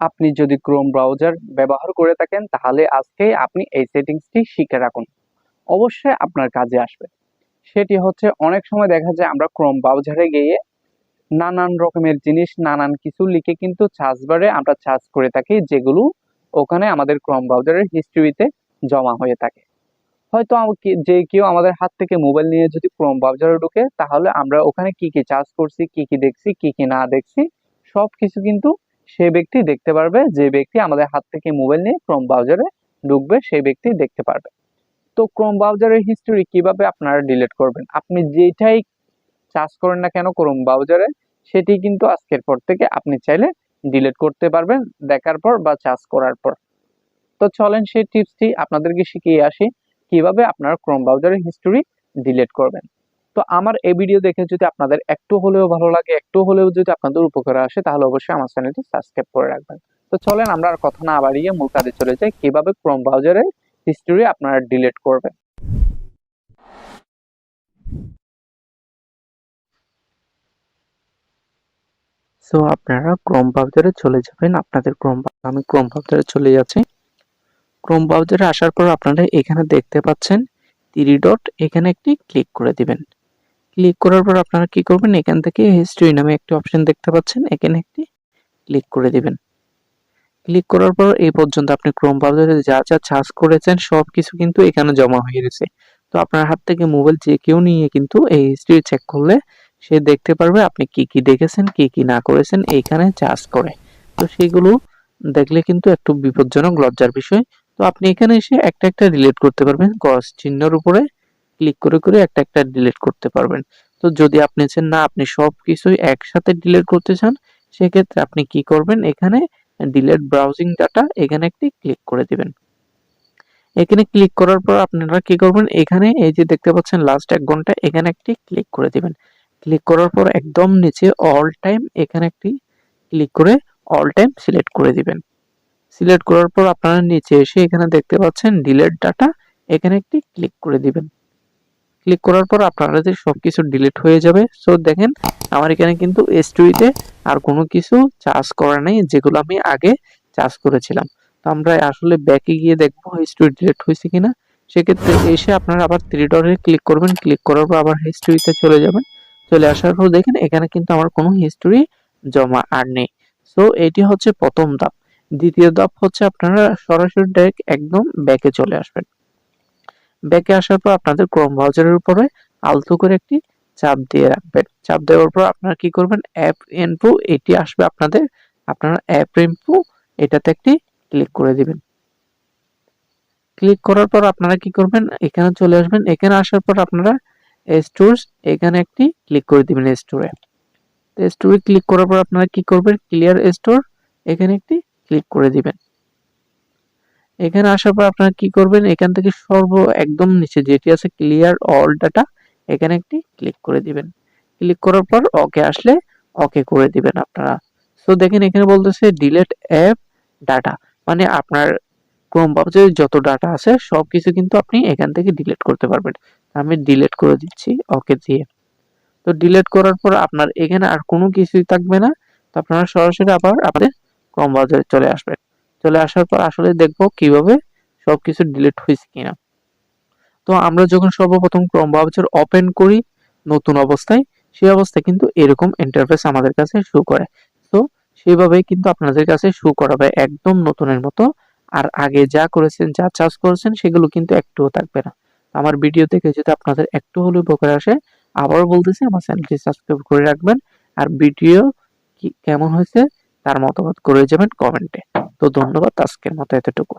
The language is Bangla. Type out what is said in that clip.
আপনি যদি ক্রোম ব্রাউজার ব্যবহার করে থাকেন, তাহলে আজকেই আপনি এই সেটিংসটি শিখে রাখুন। অবশ্যই আপনার কাজে আসবে। সেটি হচ্ছে, অনেক সময় দেখা যায় আমরা ক্রোম ব্রাউজারে গিয়ে নানান রকমের জিনিস, নানান কিছু লিখে কিন্তু সার্চ বারে আমরা সার্চ করে থাকি, যেগুলো ওখানে আমাদের ক্রোম ব্রাউজারের হিস্ট্রিতে জমা হয়ে থাকে। হয়তো যে কেউ আমাদের হাত থেকে মোবাইল নিয়ে যদি ক্রোম ব্রাউজারে ঢুকে, তাহলে আমরা ওখানে কি কি চার্জ করছি, কি কি দেখছি, কি কি না দেখছি সব কিছু কিন্তু সে ব্যক্তি দেখতে পারবে, যে ব্যক্তি আমাদের হাত থেকে মোবাইল নিয়ে ক্রোম ব্রাউজারে ঢুকবে, সেই ব্যক্তি দেখতে পারবে। তো ক্রোম ব্রাউজারের হিস্টোরি কীভাবে আপনারা ডিলিট করবেন? আপনি যেটাই চার্জ করেন না কেন ক্রোম ব্রাউজারে সেটি কিন্তু আজকের পর থেকে আপনি চাইলে ডিলিট করতে পারবেন, দেখার পর বা চার্জ করার পর। তো চলেন সেই টিপসটি আপনাদেরকে শিখিয়ে আসি, কীভাবে আপনারা ক্রোম ব্রাউজারের হিস্টোরি ডিলিট করবেন। তো আমার এই ভিডিও দেখে যদি আপনাদের একটু হলেও ভালো লাগে, একটু হলেও যদি আপনাদের উপকারে আসে, তাহলে অবশ্যই আমার চ্যানেলটি সাবস্ক্রাইব করে রাখবেন। তো চলেন আমরা আর কথা না বাড়িয়ে মূল কাজে চলে যাই। কীভাবে ক্রোম ব্রাউজারের হিস্টোরি আপনারা ডিলিট করবেন। সো আপনারা ক্রোম ব্রাউজারে চলে যাবেন। আপনাদের ক্রোম আমি ক্রোম ব্রাউজারে চলে যাচ্ছি। ক্রোম ব্রাউজারে আসার পর আপনারা এখানে দেখতে পাচ্ছেন থ্রি ডট এখানে একটি ক্লিক করে দিবেন। ক্লিক করার পর আপনারা কি করবেন? এখান থেকে হিস্ট্রি নামে একটি অপশন দেখতে পাচ্ছেন। এখানে একটি ক্লিক করে দিবেন। ক্লিক করার পর এই পর্যন্ত আপনি ক্রোম ব্রাউজারে যা যা সার্চ করেছেন সব কিছু কিন্তু এখানে জমা হয়ে গেছে। তো আপনার হাত থেকে মোবাইল যে কেউ নিয়ে কিন্তু এই হিস্ট্রি চেক করলে সে দেখতে পারবে আপনি কি কি দেখেছেন, কি কি না করেছেন, এইখানে চার্জ করে। তো সেগুলো দেখলে কিন্তু একটু বিপজ্জনক, লজ্জার বিষয়। তো আপনি এখানে এসে একটা একটা রিলেট করতে পারবেন। ক্রস চিহ্নের উপরে ক্লিক করে করে একটা একটা ডিলিট করতে পারবেন। তো যদি আপনি চান না, আপনি সব কিছুই একসাথে ডিলিট করতে চান, সেক্ষেত্রে আপনি কি করবেন? এখানে ডিলেট ব্রাউজিং ডাটা এখানে একটি ক্লিক করে দিবেন। এখানে ক্লিক করার পর আপনারা কি করবেন? এখানে এই যে দেখতে পাচ্ছেন লাস্ট এক ঘণ্টা, এখানে একটি ক্লিক করে দিবেন। ক্লিক করার পর একদম নিচে অল টাইম এখানে একটি ক্লিক করে অল টাইম সিলেক্ট করে দিবেন। সিলেক্ট করার পর আপনারা নিচে এসে এখানে দেখতে পাচ্ছেন ডিলেট ডাটা এখানে একটি ক্লিক করে দিবেন। ক্লিক করার পর আপনাদের সবকিছু ডিলিট হয়ে যাবে। সো দেখেন, আমার এখানে কিন্তু এসটুইতে আর কোনো কিছু চার্জ করা নেই, যেগুলো আমি আগে চার্জ করেছিলাম। তো আমরা আসলে ব্যাকে গিয়ে দেখব হিস্ট্রি ডিলিট হয়েছে কিনা। সেক্ষেত্রে এসে আপনারা আবার থ্রি ডটে ক্লিক করবেন। ক্লিক করার পর আবার হিস্ট্রিতে চলে যাবেন। চলে আসার পর দেখেন, এখানে কিন্তু আমার কোনো হিস্ট্রি জমা আর নেই। সো এটি হচ্ছে প্রথম ধাপ। দ্বিতীয় ধাপ হচ্ছে আপনারা সরাসরি ডাইরেক্ট একদম ব্যাকে চলে আসবেন। ব্যাকে আসার পর আপনাদের ক্রোম ব্রাউজারের উপরে আলতো করে একটি চাপ দিয়ে রাখবেন। চাপ দেওয়ার পর আপনারা কি করবেন? অ্যাপ ইনফো এটি আসবে আপনাদের, আপনারা অ্যাপ ইনফো এটাতে একটি ক্লিক করে দিবেন। ক্লিক করার পর আপনারা কি করবেন? এখানে চলে আসবেন। এখানে আসার পর আপনারা স্টোরস এখানে একটি ক্লিক করে দিবেন স্টোরে তো স্টোরে ক্লিক করার পর আপনারা কি করবেন? ক্লিয়ার স্টোর এখানে একটি ক্লিক করে দিবেন। এখানে আসার পর আপনারা কি করবেন? এখান থেকে সর্ব একদম নিচে যেটি আছে ক্লিয়ার অল ডাটা এখানে একটি ক্লিক করে দিবেন। ক্লিক করার পর ওকে আসলে ওকে করে দিবেন আপনারা। সো দেখেন এখানে বলতেছে ডিলেট অ্যাপ ডাটা মানে আপনার ক্রোম ব্রাউজারে যত ডাটা আছে সব কিছু কিন্তু আপনি এখান থেকে ডিলিট করতে পারবেন। আমি ডিলিট করে দিচ্ছি ওকে দিয়ে। তো ডিলিট করার পর আপনার এখানে আর কোনো কিছুই থাকবে না। তো আপনারা সরাসরি আবার আপনাদের ক্রোম ব্রাউজারে চলে আসবেন। চলে আসার পর আসলে দেখব কীভাবে সবকিছু ডিলিট হয়েছে কিনা। তো আমরা যখন সর্বপ্রথম ক্রোম ব্রাউজার ওপেন করি নতুন অবস্থায়, সেই অবস্থায় কিন্তু এরকম ইন্টারফেস আমাদের কাছে শো করে। তো সেইভাবেই কিন্তু আপনাদের কাছে শো করাবে একদম নতুনের মতো। আর আগে যা করেছেন, যা চার্জ করেছেন, সেগুলো কিন্তু একটুও থাকবে না। আমার ভিডিও দেখে যদি আপনাদের একটু হলেও উপকার আসে, আবারও বলতেছি, আমার চ্যানেলটি সাবস্ক্রাইব করে রাখবেন। আর ভিডিও কি কেমন হয়েছে, তার মতামত করে যাবেন কমেন্টে তো ধন্যবাদ আজকের মতো এতটুকু।